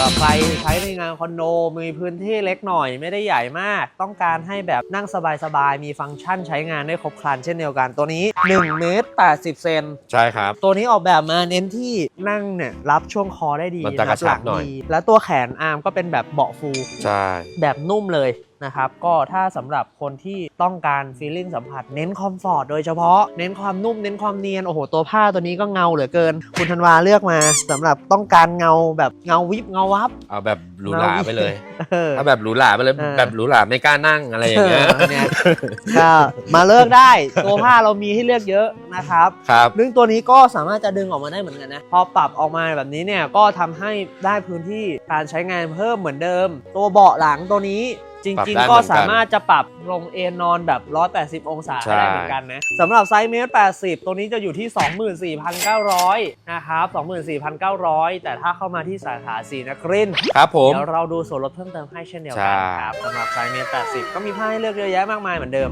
ำหรับใครใช้ในงานคอนโดมีพื้นที่เล็กหน่อยไม่ได้ใหญ่มาก ต้องการให้แบบนั่งสบายๆ มีฟังก์ชันใช้งานได้ครบครันเช่นเดียวกันตัวนี้1เมตร80 เซนใช่ครับ ตัวนี้ออกแบบมาเน้นที่นั่งเนี่ยรับช่วงคอได้ดีมันจะกระชับหน่อย ดี แล้วตัวแขนอาร์มก็เป็นแบบเบาะฟูใช่ แบบนุ่มเลย นะครับก็ถ้าสำหรับคนที่ต้องการฟีลลิ่งสัมผัสเน้นคอมฟอร์ตโดยเฉพาะเน้นความนุ่มเน้นความเนียน โอ้โห ตัวผ้าตัวนี้ก็เงาเหลือเกิน คุณธันวาเลือกมาสำหรับต้องการเงาแบบเงาวิบเงาวับ เอาแบบหรูหราไปเลยเออถ้าแบบหรูหราไปเลยเออแบบหรูหราไม่กล้านั่งอะไรอย่างเงี้ยเออเนี่ยก็มาเลือกได้ตัวผ้าเรามีให้เลือกเยอะนะครับครับซึ่งตัวนี้ก็สามารถจะดึงออกมาได้เหมือนกันนะพอปรับออกมาแบบนี้เนี่ยก็ทำให้ได้พื้นที่การใช้งานเพิ่มเหมือนเดิม ตัวเบาะหลังตัวนี้ จปรับริงได้ๆก็เหมือนกันสามารถจะปรับลงเอนนอนแบบ 180 องศาใช่ได้เหมือนกันนะสำหรับไซส์เมตร 80 ตัวนี้จะอยู่ที่ 24,900 นะครับ 24,900 แต่ถ้าเข้ามาที่สาขาสีนครินทร์ครับผมเดี๋ยวเราดูส่วนลดเพิ่มเติมให้เช่นเดียวกันใช่ครับสำหรับไซส์เมตร 80 ก็มีผ้าให้เลือกเยอะแยะมากมายเหมือนเดิม